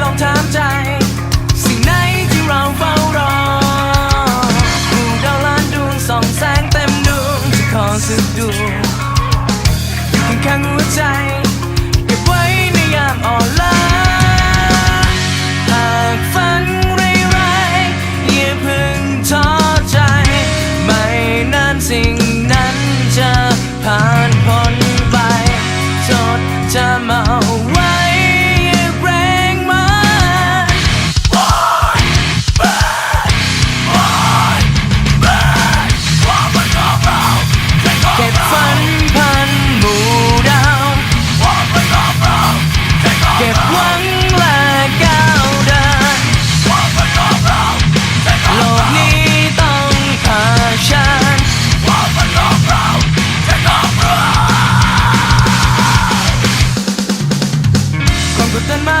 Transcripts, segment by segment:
ลองถามใจ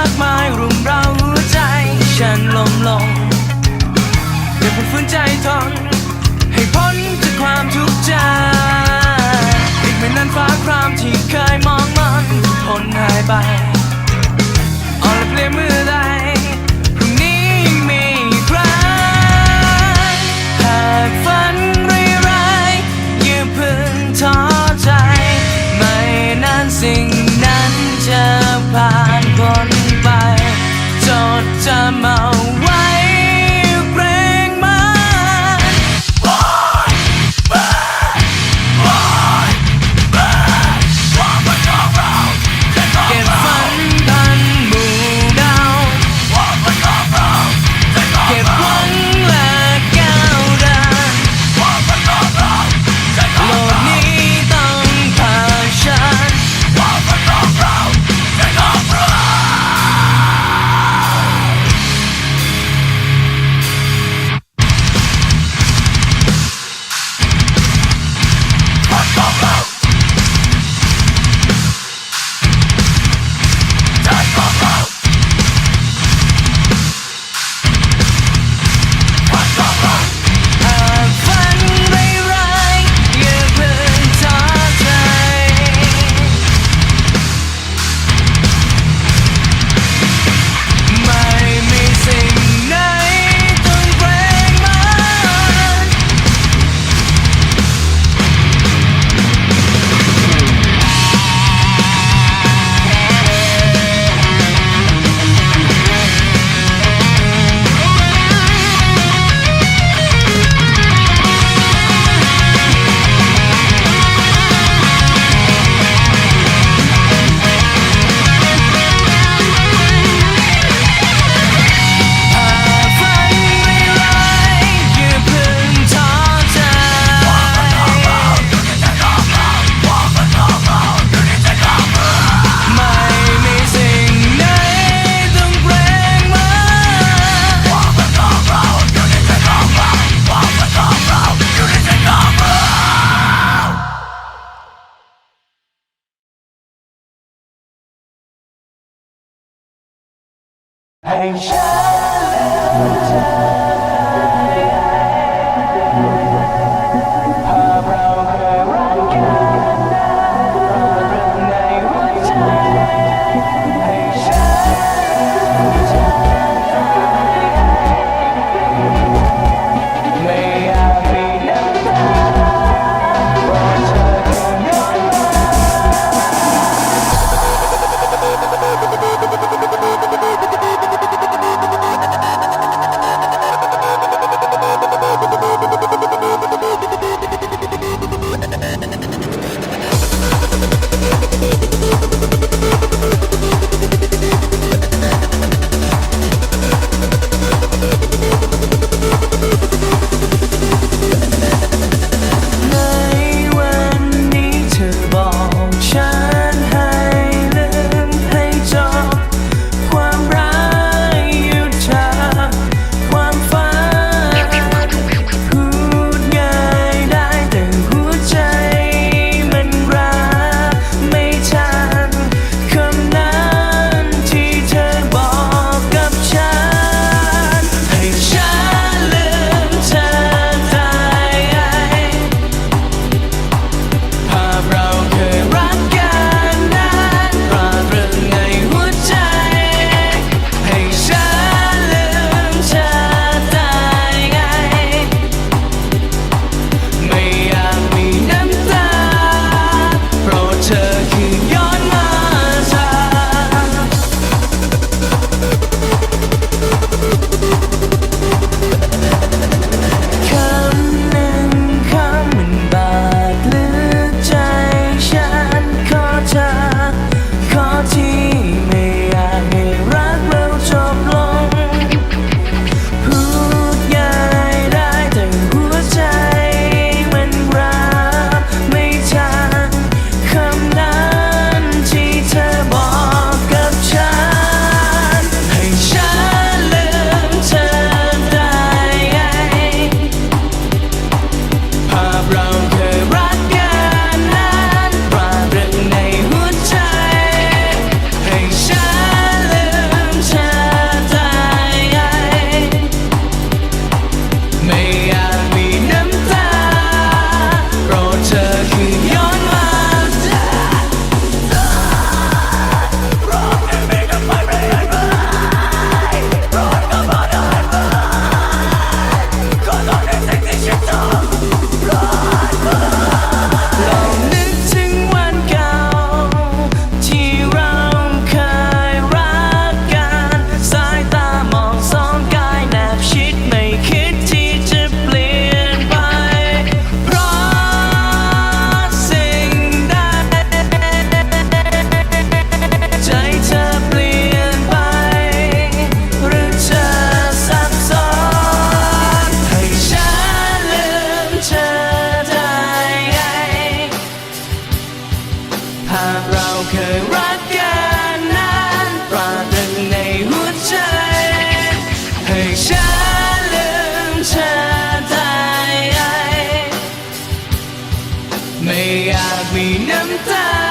ากมายรุมเราหัวใจ ฉันลมลงอย่าเพิ่งฝืนใจทน ให้พ้นจากความทุกข์ใจอีกไม่นานฟ้าครามที่เคยมองมันทนหายไปอ่อนและเปลี่ยนมือใดพรุ่งนี้ยังมีอีกครั้งหากฝันร้ายๆอย่าเพิ่งท้อใจ ไม่นานสิ่ง ดจ ให้ฉัน อยากมีน้ำตา